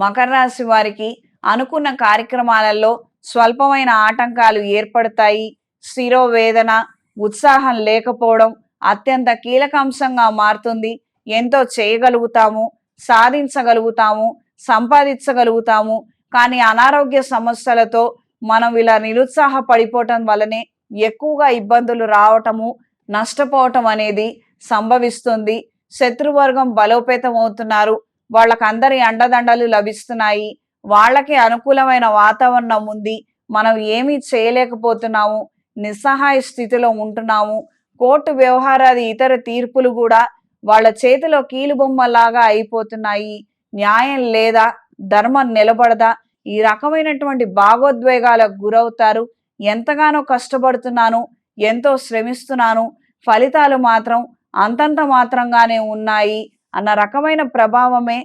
మకర రాశి వారికి అనుకున్న కార్యక్రమాలలో స్వల్పమైన ఆటంకాలు ఏర్పడతాయి. శిరోవేదన ఉత్సాహం లేకపోవడం అత్యంత కీలక అంశంగా మారుతుంది. ఎంతో చేయగలుగుతాము సాధించగలుగుతాము సంపాదించగలుగుతాము. కానీ అనారోగ్య సమస్యలతో మనం ఇలా నిరుత్సాహపడిపోవటం వల్లనే ఎక్కువగా ఇబ్బందులు రావటము నష్టపోవటం అనేది సంభవిస్తుంది. శత్రువర్గం బలోపేతం అవుతున్నారు వాళ్ళకందరి అండదండలు లభిస్తున్నాయి. వాళ్ళకి అనుకూలమైన వాతావరణం ఉంది. మనం ఏమీ చేయలేకపోతున్నాము. నిస్సహాయ స్థితిలో ఉంటున్నాము. కోర్టు వ్యవహారాది ఇతర తీర్పులు కూడా వాళ్ళ చేతిలో కీలుబొమ్మలాగా అయిపోతున్నాయి. న్యాయం లేదా ధర్మం నిలబడదా? ఈ రకమైనటువంటి భావోద్వేగాలకు గురవుతారు. ఎంతగానో కష్టపడుతున్నాను. ఎంతో శ్రమిస్తున్నాను. ఫలితాలు మాత్రం అంతంత మాత్రంగానే ఉన్నాయి. అన్న రకమైన ప్రభావమే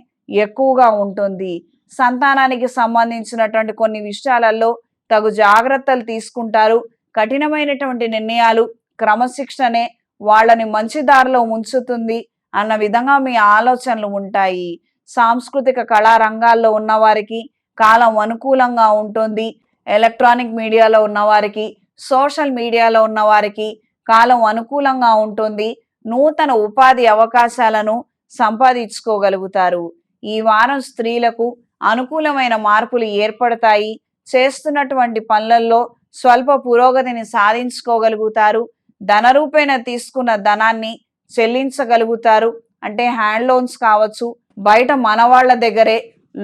ఎక్కువగా ఉంటుంది. సంతానానికి సంబంధించినటువంటి కొన్ని విషయాలలో తగు జాగ్రత్తలు తీసుకుంటారు. కఠినమైనటువంటి నిర్ణయాలు క్రమశిక్షణే వాళ్ళని మంచి దారిలో ఉంచుతుంది అన్న విధంగా మీ ఆలోచనలు ఉంటాయి. సాంస్కృతిక కళారంగాల్లో ఉన్నవారికి కాలం అనుకూలంగా ఉంటుంది. ఎలక్ట్రానిక్ మీడియాలో ఉన్నవారికి సోషల్ మీడియాలో ఉన్నవారికి కాలం అనుకూలంగా ఉంటుంది. నూతన ఉపాధి అవకాశాలను సంపాదించుకోగలుగుతారు. ఈ వారం స్త్రీలకు అనుకూలమైన మార్పులు ఏర్పడతాయి. చేస్తున్నటువంటి పనులలో స్వల్ప పురోగతిని సాధించుకోగలుగుతారు. ధనరూపేణ తీసుకున్న ధనాన్ని చెల్లించగలుగుతారు. అంటే హ్యాండ్ లోన్స్ కావచ్చు బయట మనవాళ్ళ దగ్గరే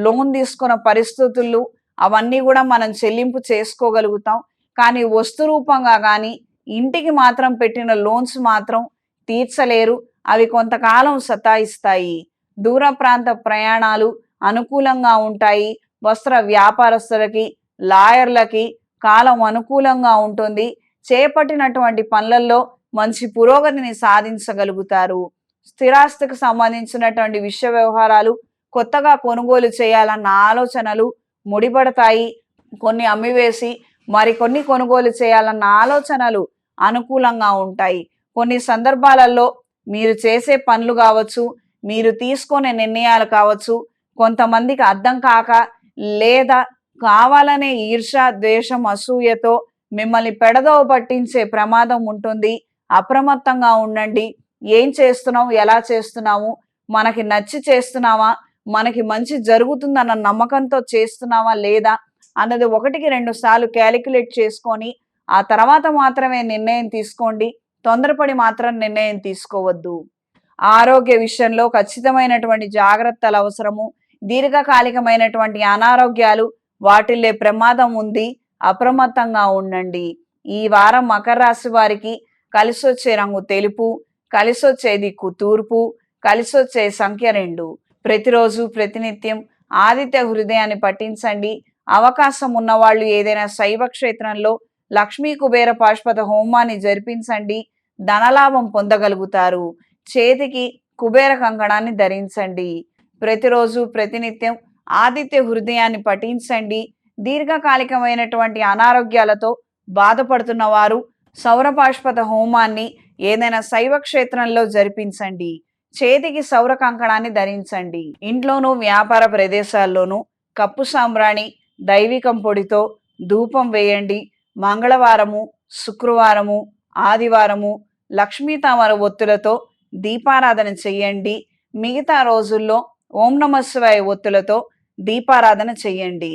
లోన్ తీసుకున్న పరిస్థితులు అవన్నీ కూడా మనం చెల్లింపు చేసుకోగలుగుతాం. కానీ వస్తు రూపంగా కానీ ఇంటికి మాత్రం పెట్టిన లోన్స్ మాత్రం తీర్చలేరు. అవి కొంతకాలం సతాయిస్తాయి. దూర ప్రాంత ప్రయాణాలు అనుకూలంగా ఉంటాయి. వస్త్ర వ్యాపారస్తులకి లాయర్లకి కాలం అనుకూలంగా ఉంటుంది. చేపట్టినటువంటి పనులలో మంచి పురోగతిని సాధించగలుగుతారు. స్థిరాస్తికి సంబంధించినటువంటి విషయ వ్యవహారాలు కొత్తగా కొనుగోలు చేయాలన్న ఆలోచనలు ముడిపడతాయి. కొన్ని అమ్మివేసి మరికొన్ని కొనుగోలు చేయాలన్న ఆలోచనలు అనుకూలంగా ఉంటాయి. కొన్ని సందర్భాలలో మీరు చేసే పనులు కావచ్చు మీరు తీసుకునే నిర్ణయాలు కావచ్చు కొంతమందికి అర్థం కాక లేదా కావాలనే ఈర్ష ద్వేషం అసూయతో మిమ్మల్ని పెడదవ పట్టించే ప్రమాదం ఉంటుంది. అప్రమత్తంగా ఉండండి. ఏం చేస్తున్నావు? ఎలా చేస్తున్నాము మనకి నచ్చి చేస్తున్నావా? మనకి మంచి జరుగుతుందన్న నమ్మకంతో చేస్తున్నావా లేదా? అన్నది ఒకటికి రెండు సార్లు క్యాలిక్యులేట్ చేసుకొని ఆ తర్వాత మాత్రమే నిర్ణయం తీసుకోండి. తొందరపడి మాత్రం నిర్ణయం తీసుకోవద్దు. ఆరోగ్య విషయంలో ఖచ్చితమైనటువంటి జాగ్రత్తలు అవసరము. దీర్ఘకాలికమైనటువంటి అనారోగ్యాలు వాటిల్లే ప్రమాదం ఉంది. అప్రమత్తంగా ఉండండి. ఈ వారం మకర రాశి వారికి కలిసొచ్చే రంగు తెలుపు కలిసొచ్చే దిక్కు తూర్పు కలిసొచ్చే సంఖ్య రెండు. ప్రతిరోజు ప్రతినిత్యం ఆదిత్య హృదయాన్ని పఠించండి. అవకాశం ఉన్నవాళ్ళు ఏదైనా శైవ క్షేత్రంలో లక్ష్మీ కుబేర పాష్పత హోమాన్ని జరిపించండి. ధనలాభం పొందగలుగుతారు. చేతికి కుబేర కంకణాన్ని ధరించండి. ప్రతిరోజు ప్రతినిత్యం ఆదిత్య హృదయాన్ని పఠించండి. దీర్ఘకాలికమైనటువంటి అనారోగ్యాలతో బాధపడుతున్న వారు సౌరపాష్పత హోమాన్ని ఏదైనా శైవ క్షేత్రంలో జరిపించండి. చేతికి సౌర కంకణాన్ని ధరించండి. ఇంట్లోనూ వ్యాపార ప్రదేశాల్లోనూ కప్పు సాంబ్రాణి దైవికం పొడితో ధూపం వేయండి. మంగళవారము శుక్రవారము ఆదివారము లక్ష్మీ తామర ఒత్తులతో దీపారాధన చెయ్యండి మిగతా రోజుల్లో ఓం నమ శివాయ ఒత్తులతో దీపారాధన చెయ్యండి